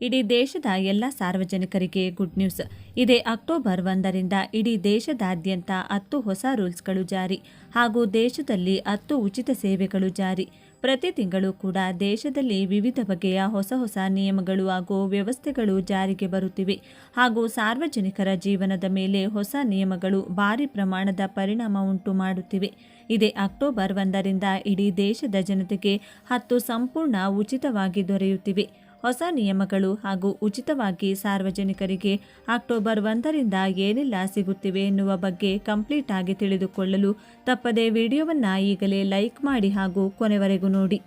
ಇಡೀ ದೇಶದ ಎಲ್ಲ ಸಾರ್ವಜನಿಕರಿಗೆ ಗುಡ್ ನ್ಯೂಸ್ ಇದೇ ಅಕ್ಟೋಬರ್ ಒಂದರಿಂದ ಇಡೀ ದೇಶದಾದ್ಯಂತ ಹತ್ತು ಹೊಸ ರೂಲ್ಸ್ಗಳು ಜಾರಿ ಹಾಗೂ ದೇಶದಲ್ಲಿ ಹತ್ತು ಉಚಿತ ಸೇವೆಗಳು ಜಾರಿ. ಪ್ರತಿ ತಿಂಗಳು ಕೂಡ ದೇಶದಲ್ಲಿ ವಿವಿಧ ಬಗೆಯ ಹೊಸ ಹೊಸ ನಿಯಮಗಳು ಹಾಗೂ ವ್ಯವಸ್ಥೆಗಳು ಜಾರಿಗೆ ಬರುತ್ತಿವೆ ಹಾಗೂ ಸಾರ್ವಜನಿಕರ ಜೀವನದ ಮೇಲೆ ಹೊಸ ನಿಯಮಗಳು ಭಾರಿ ಪ್ರಮಾಣದ ಪರಿಣಾಮ ಉಂಟು ಮಾಡುತ್ತಿವೆ. ಇದೇ ಅಕ್ಟೋಬರ್ ಒಂದರಿಂದ ಇಡೀ ದೇಶದ ಜನತೆಗೆ ಹತ್ತು ಸಂಪೂರ್ಣ ಉಚಿತವಾಗಿ ದೊರೆಯುತ್ತಿವೆ. ಹೊಸ ನಿಯಮಗಳು ಹಾಗೂ ಉಚಿತವಾಗಿ ಸಾರ್ವಜನಿಕರಿಗೆ ಅಕ್ಟೋಬರ್ ಒಂದರಿಂದ ಏನೆಲ್ಲ ಸಿಗುತ್ತಿವೆ ಎನ್ನುವ ಬಗ್ಗೆ ಕಂಪ್ಲೀಟ್ ಆಗಿ ತಿಳಿದುಕೊಳ್ಳಲು ತಪ್ಪದೆ ವಿಡಿಯೋವನ್ನು ಈಗಲೇ ಲೈಕ್ ಮಾಡಿ ಹಾಗೂ ಕೊನೆವರೆಗೂ ನೋಡಿ.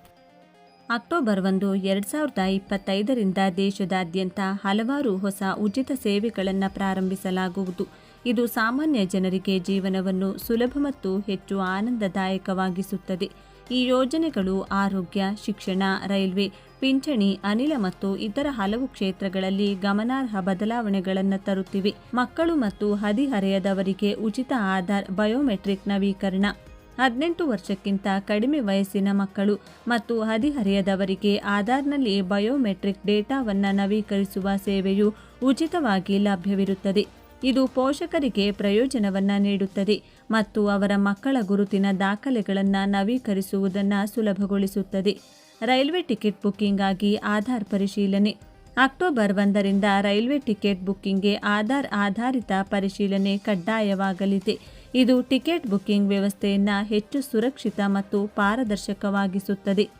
ಅಕ್ಟೋಬರ್ ಒಂದು, ಎರಡು ಸಾವಿರದ ಇಪ್ಪತ್ತೈದರಿಂದ ದೇಶದಾದ್ಯಂತ ಹಲವಾರು ಹೊಸ ಉಚಿತ ಸೇವೆಗಳನ್ನು ಪ್ರಾರಂಭಿಸಲಾಗುವುದು. ಇದು ಸಾಮಾನ್ಯ ಜನರಿಗೆ ಜೀವನವನ್ನು ಸುಲಭ ಮತ್ತು ಹೆಚ್ಚು ಆನಂದದಾಯಕವಾಗಿಸುತ್ತದೆ. ಈ ಯೋಜನೆಗಳು ಆರೋಗ್ಯ, ಶಿಕ್ಷಣ, ರೈಲ್ವೆ, ಪಿಂಚಣಿ, ಅನಿಲ ಮತ್ತು ಇತರ ಹಲವು ಕ್ಷೇತ್ರಗಳಲ್ಲಿ ಗಮನಾರ್ಹ ಬದಲಾವಣೆಗಳನ್ನು ತರುತ್ತಿವೆ. ಮಕ್ಕಳು ಮತ್ತು ಹದಿಹರೆಯದವರಿಗೆ ಉಚಿತ ಆಧಾರ್, ಬಯೋಮೆಟ್ರಿಕ್ ನವೀಕರಣ. ಹದಿನೆಂಟು ವರ್ಷಕ್ಕಿಂತ ಕಡಿಮೆ ವಯಸ್ಸಿನ ಮಕ್ಕಳು ಮತ್ತು ಹದಿಹರೆಯದವರಿಗೆ ಆಧಾರ್ನಲ್ಲಿ ಬಯೋಮೆಟ್ರಿಕ್ ಡೇಟಾವನ್ನು ನವೀಕರಿಸುವ ಸೇವೆಯು ಉಚಿತವಾಗಿ ಲಭ್ಯವಿರುತ್ತದೆ. ಇದು ಪೋಷಕರಿಗೆ ಪ್ರಯೋಜನವನ್ನು ನೀಡುತ್ತದೆ ಮತ್ತು ಅವರ ಮಕ್ಕಳ ಗುರುತಿನ ದಾಖಲೆಗಳನ್ನು ನವೀಕರಿಸುವುದನ್ನು ಸುಲಭಗೊಳಿಸುತ್ತದೆ. ರೈಲ್ವೆ ಟಿಕೆಟ್ ಬುಕ್ಕಿಂಗ್ಗಾಗಿ ಆಧಾರ್ ಪರಿಶೀಲನೆ. ಅಕ್ಟೋಬರ್ ಒಂದರಿಂದ ರೈಲ್ವೆ ಟಿಕೆಟ್ ಬುಕ್ಕಿಂಗ್ಗೆ ಆಧಾರ್ ಆಧಾರಿತ ಪರಿಶೀಲನೆ ಕಡ್ಡಾಯವಾಗಲಿದೆ. ಇದು ಟಿಕೆಟ್ ಬುಕ್ಕಿಂಗ್ ವ್ಯವಸ್ಥೆಯನ್ನು ಹೆಚ್ಚು ಸುರಕ್ಷಿತ ಮತ್ತು ಪಾರದರ್ಶಕವಾಗಿಸುತ್ತದೆ.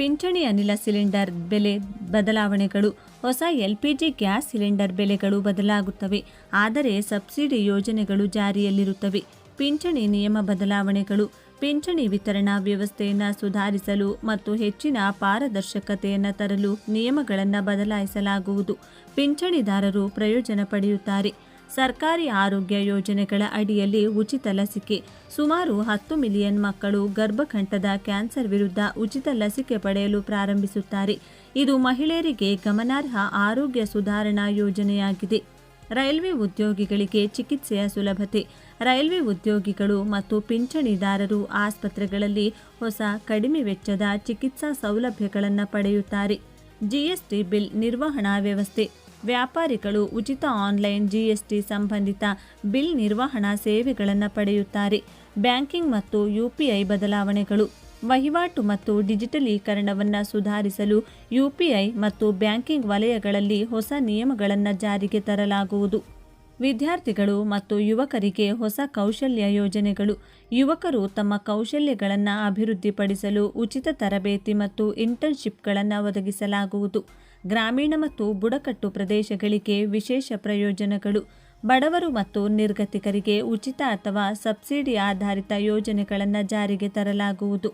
ಪಿಂಚಣಿ ಅನಿಲ ಸಿಲಿಂಡರ್ ಬೆಲೆ ಬದಲಾವಣೆಗಳು, ಹೊಸ ಎಲ್ಪಿಜಿ ಗ್ಯಾಸ್ ಸಿಲಿಂಡರ್ ಬೆಲೆಗಳು ಬದಲಾಗುತ್ತವೆ. ಆದರೆ ಸಬ್ಸಿಡಿ ಯೋಜನೆಗಳು ಜಾರಿಯಲ್ಲಿರುತ್ತವೆ. ಪಿಂಚಣಿ ನಿಯಮ ಬದಲಾವಣೆಗಳು, ಪಿಂಚಣಿ ವಿತರಣಾ ವ್ಯವಸ್ಥೆಯನ್ನು ಸುಧಾರಿಸಲು ಮತ್ತು ಹೆಚ್ಚಿನ ಪಾರದರ್ಶಕತೆಯನ್ನು ತರಲು ನಿಯಮಗಳನ್ನು ಬದಲಾಯಿಸಲಾಗುವುದು. ಪಿಂಚಣಿದಾರರು ಪ್ರಯೋಜನ ಪಡೆಯುತ್ತಾರೆ. ಸರ್ಕಾರಿ ಆರೋಗ್ಯ ಯೋಜನೆಗಳ ಅಡಿಯಲ್ಲಿ ಉಚಿತ ಲಸಿಕೆ. ಸುಮಾರು ಹತ್ತು ಮಿಲಿಯನ್ ಮಕ್ಕಳು ಗರ್ಭಕಂಠದ ಕ್ಯಾನ್ಸರ್ ವಿರುದ್ಧ ಉಚಿತ ಲಸಿಕೆ ಪಡೆಯಲು ಪ್ರಾರಂಭಿಸುತ್ತಾರೆ. ಇದು ಮಹಿಳೆಯರಿಗೆ ಗಮನಾರ್ಹ ಆರೋಗ್ಯ ಸುಧಾರಣಾ ಯೋಜನೆಯಾಗಿದೆ. ರೈಲ್ವೆ ಉದ್ಯೋಗಿಗಳಿಗೆ ಚಿಕಿತ್ಸೆಯ ಸುಲಭತೆ. ರೈಲ್ವೆ ಉದ್ಯೋಗಿಗಳು ಮತ್ತು ಪಿಂಚಣಿದಾರರು ಆಸ್ಪತ್ರೆಗಳಲ್ಲಿ ಹೊಸ ಕಡಿಮೆ ವೆಚ್ಚದ ಚಿಕಿತ್ಸಾ ಸೌಲಭ್ಯಗಳನ್ನು ಪಡೆಯುತ್ತಾರೆ. ಜಿಎಸ್ಟಿ ಬಿಲ್ ನಿರ್ವಹಣಾ ವ್ಯವಸ್ಥೆ. ವ್ಯಾಪಾರಿಗಳು ಉಚಿತ ಆನ್ಲೈನ್ ಜಿಎಸ್ಟಿ ಸಂಬಂಧಿತ ಬಿಲ್ ನಿರ್ವಹಣಾ ಸೇವೆಗಳನ್ನು ಪಡೆಯುತ್ತಾರೆ. ಬ್ಯಾಂಕಿಂಗ್ ಮತ್ತು ಯುಪಿಐ ಬದಲಾವಣೆಗಳು. ವಹಿವಾಟು ಮತ್ತು ಡಿಜಿಟಲೀಕರಣವನ್ನು ಸುಧಾರಿಸಲು ಯುಪಿಐ ಮತ್ತು ಬ್ಯಾಂಕಿಂಗ್ ವಲಯಗಳಲ್ಲಿ ಹೊಸ ನಿಯಮಗಳನ್ನು ಜಾರಿಗೆ ತರಲಾಗುವುದು. ವಿದ್ಯಾರ್ಥಿಗಳು ಮತ್ತು ಯುವಕರಿಗೆ ಹೊಸ ಕೌಶಲ್ಯ ಯೋಜನೆಗಳು. ಯುವಕರು ತಮ್ಮ ಕೌಶಲ್ಯಗಳನ್ನು ಅಭಿವೃದ್ಧಿಪಡಿಸಲು ಉಚಿತ ತರಬೇತಿ ಮತ್ತು ಇಂಟರ್ನ್ಶಿಪ್ಗಳನ್ನು ಒದಗಿಸಲಾಗುವುದು. ಗ್ರಾಮೀಣ ಮತ್ತು ಬುಡಕಟ್ಟು ಪ್ರದೇಶಗಳಿಗೆ ವಿಶೇಷ ಪ್ರಯೋಜನಗಳು. ಬಡವರು ಮತ್ತು ನಿರ್ಗತಿಕರಿಗೆ ಉಚಿತ ಅಥವಾ ಸಬ್ಸಿಡಿ ಆಧಾರಿತ ಯೋಜನೆಗಳನ್ನು ಜಾರಿಗೆ ತರಲಾಗುವುದು.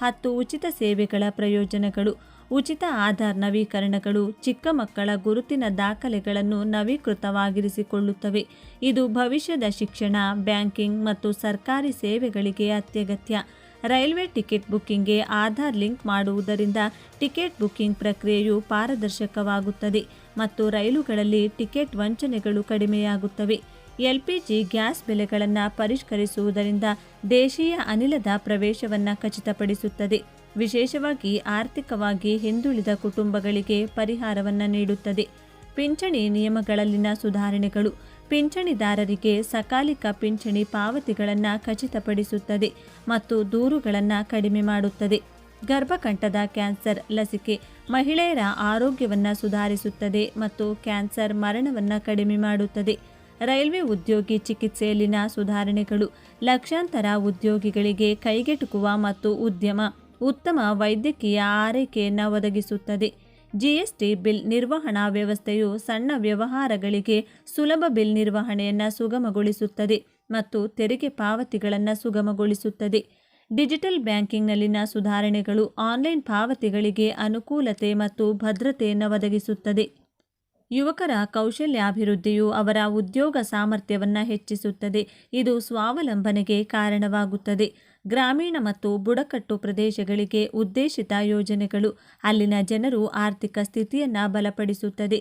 ಹತ್ತು ಉಚಿತ ಸೇವೆಗಳ ಪ್ರಯೋಜನಗಳು. ಉಚಿತ ಆಧಾರ್ ನವೀಕರಣಗಳು ಚಿಕ್ಕ ಮಕ್ಕಳ ಗುರುತಿನ ದಾಖಲೆಗಳನ್ನು ನವೀಕೃತವಾಗಿರಿಸಿಕೊಳ್ಳುತ್ತವೆ. ಇದು ಭವಿಷ್ಯದ ಶಿಕ್ಷಣ, ಬ್ಯಾಂಕಿಂಗ್ ಮತ್ತು ಸರ್ಕಾರಿ ಸೇವೆಗಳಿಗೆ ಅತ್ಯಗತ್ಯ. ರೈಲ್ವೆ ಟಿಕೆಟ್ ಬುಕ್ಕಿಂಗ್ಗೆ ಆಧಾರ್ ಲಿಂಕ್ ಮಾಡುವುದರಿಂದ ಟಿಕೆಟ್ ಬುಕ್ಕಿಂಗ್ ಪ್ರಕ್ರಿಯೆಯು ಪಾರದರ್ಶಕವಾಗುತ್ತದೆ ಮತ್ತು ರೈಲುಗಳಲ್ಲಿ ಟಿಕೆಟ್ ವಂಚನೆಗಳು ಕಡಿಮೆಯಾಗುತ್ತವೆ. ಎಲ್ಪಿಜಿ ಗ್ಯಾಸ್ ಬೆಲೆಗಳನ್ನು ಪರಿಷ್ಕರಿಸುವುದರಿಂದ ದೇಶೀಯ ಅನಿಲದ ಪ್ರವೇಶವನ್ನು ಖಚಿತಪಡಿಸುತ್ತದೆ. ವಿಶೇಷವಾಗಿ ಆರ್ಥಿಕವಾಗಿ ಹಿಂದುಳಿದ ಕುಟುಂಬಗಳಿಗೆ ಪರಿಹಾರವನ್ನು ನೀಡುತ್ತದೆ. ಪಿಂಚಣಿ ನಿಯಮಗಳಲ್ಲಿನ ಸುಧಾರಣೆಗಳು ಪಿಂಚಣಿದಾರರಿಗೆ ಸಕಾಲಿಕ ಪಿಂಚಣಿ ಪಾವತಿಗಳನ್ನು ಖಚಿತಪಡಿಸುತ್ತದೆ ಮತ್ತು ದೂರುಗಳನ್ನು ಕಡಿಮೆ ಮಾಡುತ್ತದೆ. ಗರ್ಭಕಂಠದ ಕ್ಯಾನ್ಸರ್ ಲಸಿಕೆ ಮಹಿಳೆಯರ ಆರೋಗ್ಯವನ್ನು ಸುಧಾರಿಸುತ್ತದೆ ಮತ್ತು ಕ್ಯಾನ್ಸರ್ ಮರಣವನ್ನು ಕಡಿಮೆ ಮಾಡುತ್ತದೆ. ರೈಲ್ವೆ ಉದ್ಯೋಗಿ ಚಿಕಿತ್ಸೆಯಲ್ಲಿನ ಸುಧಾರಣೆಗಳು ಲಕ್ಷಾಂತರ ಉದ್ಯೋಗಿಗಳಿಗೆ ಕೈಗೆಟುಕುವ ಮತ್ತು ಉದ್ಯಮ. ಉತ್ತಮ ವೈದ್ಯಕೀಯ ಆರೈಕೆಯನ್ನು ಒದಗಿಸುತ್ತದೆ ಜಿಎಸ್ಟಿ ಬಿಲ್ ನಿರ್ವಹಣಾ ವ್ಯವಸ್ಥೆಯು ಸಣ್ಣ ವ್ಯವಹಾರಗಳಿಗೆ ಸುಲಭ ಬಿಲ್ ನಿರ್ವಹಣೆಯನ್ನು ಸುಗಮಗೊಳಿಸುತ್ತದೆ ಮತ್ತು ತೆರಿಗೆ ಪಾವತಿಗಳನ್ನು ಸುಗಮಗೊಳಿಸುತ್ತದೆ. ಡಿಜಿಟಲ್ ಬ್ಯಾಂಕಿಂಗ್ನಲ್ಲಿನ ಸುಧಾರಣೆಗಳು ಆನ್ಲೈನ್ ಪಾವತಿಗಳಿಗೆ ಅನುಕೂಲತೆ ಮತ್ತು ಭದ್ರತೆಯನ್ನು ಒದಗಿಸುತ್ತದೆ ಯುವಕರ ಕೌಶಲ್ಯಾಭಿವೃದ್ಧಿಯು ಅವರ ಉದ್ಯೋಗ ಸಾಮರ್ಥ್ಯವನ್ನು ಹೆಚ್ಚಿಸುತ್ತದೆ. ಇದು ಸ್ವಾವಲಂಬನೆಗೆ ಕಾರಣವಾಗುತ್ತದೆ. ಗ್ರಾಮೀಣ ಮತ್ತು ಬುಡಕಟ್ಟು ಪ್ರದೇಶಗಳಿಗೆ ಉದ್ದೇಶಿತ ಯೋಜನೆಗಳು. ಅಲ್ಲಿನ ಜನರು ಆರ್ಥಿಕ ಸ್ಥಿತಿಯನ್ನು ಬಲಪಡಿಸುತ್ತದೆ.